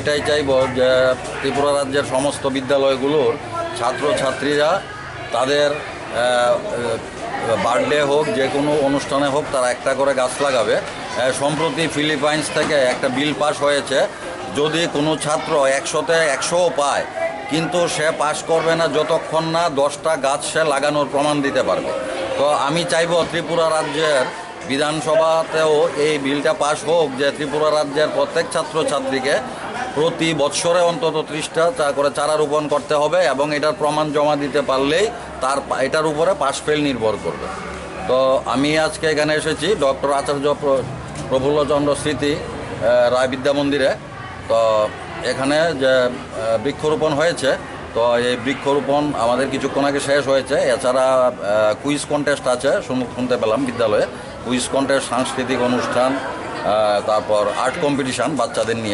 এটাই চাইব যে ত্রিপুরা রাজ্যের সমস্ত বিদ্যালয়গুলোর ছাত্রছাত্রীরা তাদের বার্থডে হোক, যে কোনো অনুষ্ঠানে হোক, তারা একটা করে গাছ লাগাবে। সম্প্রতি ফিলিপাইন্স থেকে একটা বিল পাস হয়েছে। যদি কোনো ছাত্র একশোতে একশোও পায়, কিন্তু সে পাশ করবে না যতক্ষণ না দশটা গাছ সে লাগানোর প্রমাণ দিতে পারবে। তো আমি চাইব ত্রিপুরা রাজ্যের বিধানসভাতেও এই বিলটা পাশ হোক, যে ত্রিপুরা রাজ্যের প্রত্যেক ছাত্রছাত্রীকে প্রতি বৎসরে অন্তত ত্রিশটা চা করে চারা রোপণ করতে হবে এবং এটার প্রমাণ জমা দিতে পারলেই তার এটার উপরে পাশ ফেল নির্ভর করবে। তো আমি আজকে এখানে এসেছি ডক্টর আচার্য প্র- প্রফুল্লচন্দ্র স্মৃতি রায় বিদ্যা মন্দিরে। তো এখানে যে বৃক্ষরোপণ হয়েছে, তো এই বৃক্ষরোপণ আমাদের কিছুক্ষণ আগে শেষ হয়েছে। এছাড়া কুইজ কন্টেস্ট আছে শুনতে পেলাম বিদ্যালয়ে। কুইজ কন্টেস্ট সাংস্কৃতিক অনুষ্ঠান তারপর আর্ট কম্পিটিশান বাচ্চাদের নিয়ে।